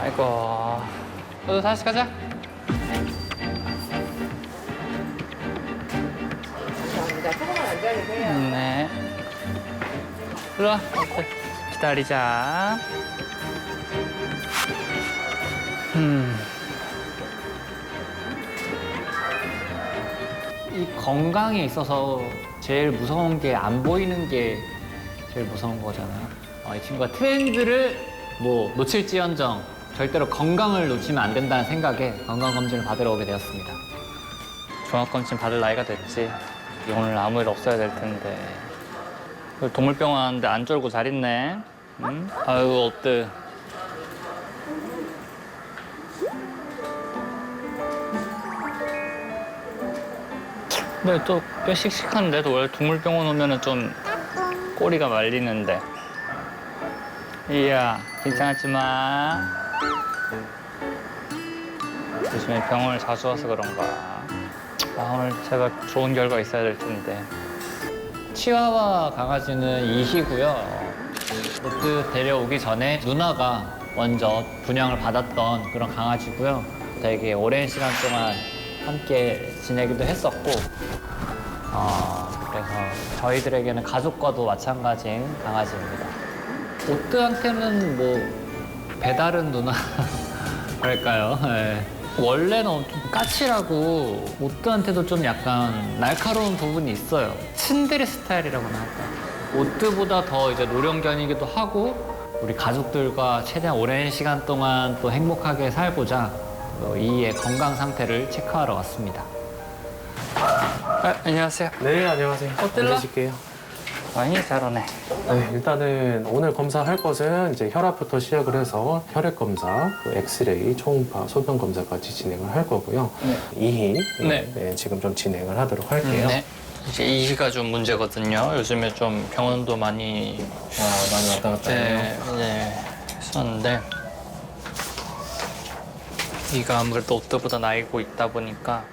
아이고. 너도 다시 가자. 감사합니다. 조금만 앉아주세요. 네. 일로 와. 기다리자. 음. 이 건강에 있어서 제일 무서운 게 안 보이는 게 제일 무서운 거잖아요. 어, 이 친구가 트렌드를 뭐 놓칠지언정 절대로 건강을 놓치면 안 된다는 생각에 건강검진을 받으러 오게 되었습니다. 종합검진 받을 나이가 됐지. 오늘 아무 일 없어야 될 텐데. 그 동물병원 왔는데 안 쫄고 잘 있네. 응? 아유, 어때? 근데 또 꽤 씩씩한데? 또 원래 동물병원 오면은 좀 꼬리가 말리는데. 이야, 긴장하지 마. 요즘에 병원을 자주 와서 그런가. 아, 오늘 제가 좋은 결과 있어야 될 텐데. 치와와 강아지는 이희고요. 롯드 데려오기 전에 누나가 먼저 분양을 받았던 그런 강아지고요. 되게 오랜 시간 동안 함께 지내기도 했었고, 어, 그래서 저희들에게는 가족과도 마찬가지인 강아지입니다. 오트한테는 뭐 배다른 누나 할까요? 예. 원래는 좀 까칠하고 오트한테도 좀 약간 날카로운 부분이 있어요. 츤데레 스타일이라고나 할까. 오트보다 더 이제 노령견이기도 하고 우리 가족들과 최대한 오랜 시간 동안 또 행복하게 살고자 또 이의 건강 상태를 체크하러 왔습니다. 아, 안녕하세요. 네, 안녕하세요. 어떨라? 앉으실게요. 많이 잘 오네. 네, 일단은 오늘 검사할 것은 이제 혈압부터 시작을 해서 혈액 검사, 그 엑스레이, 초음파, 소변 검사까지 진행을 할 거고요. 네. 이희 네. 네, 지금 좀 진행을 하도록 할게요. 네. 이제 이희가 좀 문제거든요. 요즘에 좀 병원도 많이 아, 많이 왔다 갔다 해요. 네, 네, 했었는데 이가 아무래도 오트보다 나이고 있다 보니까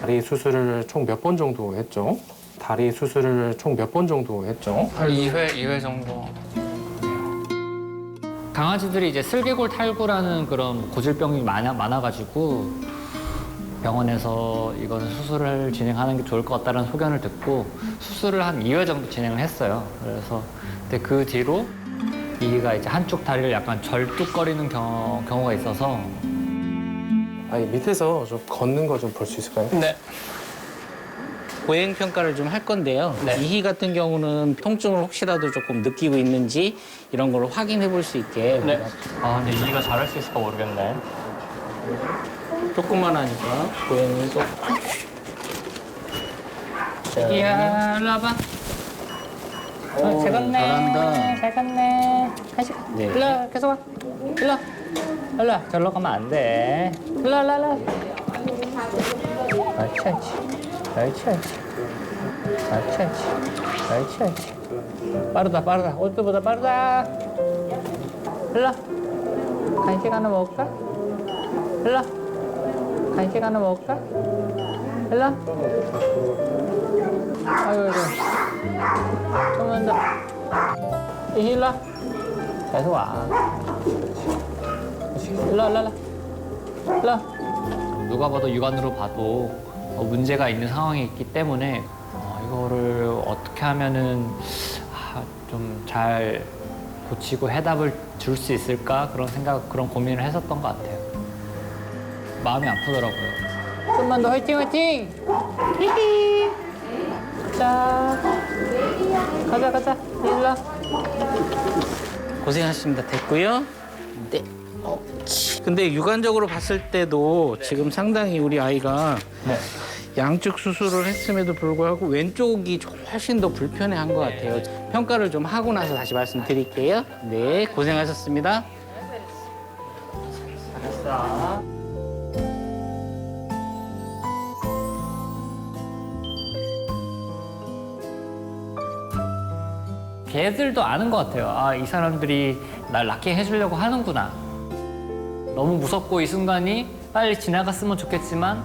다리 수술을 총 몇 번 정도 했죠? 다리 수술을 총 몇 번 정도 했죠? 한 2회, 2회 정도. 강아지들이 이제 슬개골 탈구라는 그런 고질병이 많아, 많아가지고 병원에서 이거는 수술을 진행하는 게 좋을 것 같다는 소견을 듣고 수술을 한 2회 정도 진행을 했어요. 그래서 근데 그 뒤로 이가 이제 한쪽 다리를 약간 절뚝거리는 경우, 경우가 있어서 아니, 밑에서 좀 걷는 거 좀 볼 수 있을까요? 네. 보행 평가를 좀 할 건데요. 네. 이희 같은 경우는 통증을 혹시라도 조금 느끼고 있는지 이런 걸 확인해 볼 수 있게 네. 아, 근데 이가 잘할 수 있을까 모르겠네. 조금만 하니까 보행을 좀. 자, 이야, 일로 와봐. 어, 잘 갔네. 잘한다. 잘 갔네. 다시 가. 네. 일로 와, 계속 와. 일로 와. 일로 와. 절로 가면 안 돼. 일로 와, 일로 와, 일로 와. 옳지, 옳지. 옳지, 옳지. 옳지, 옳지. 빠르다, 빠르다. 올드보다 빠르다. 와. 간식 하나 먹을까? 와. 간식 하나 먹을까? 와. 아이고, 아이고. 좀만 더. 일로 와. 계속 와. 와. 일로 와. 누가 봐도 육안으로 봐도 어, 문제가 있는 상황이 있기 때문에 어, 이거를 어떻게 하면은 아, 좀잘 고치고 해답을 줄 수 있을까 그런 생각 그런 고민을 했었던 것 같아요. 마음이 아프더라고요. 좀만 더 화이팅 화이팅! 화이팅! 자, 가자 가자 일로 와. 고생하셨습니다. 됐고요. 네. 옳지. 근데 육안적으로 봤을 때도 지금 상당히 우리 아이가 네. 양쪽 수술을 했음에도 불구하고 왼쪽이 좀 훨씬 더 불편해한 것 같아요. 평가를 좀 하고 나서 다시 말씀드릴게요. 네, 고생하셨습니다. 잘했어. 걔들도 아는 것 같아요. 아, 이 사람들이 날 낫게 해주려고 하는구나. 너무 무섭고 이 순간이 빨리 지나갔으면 좋겠지만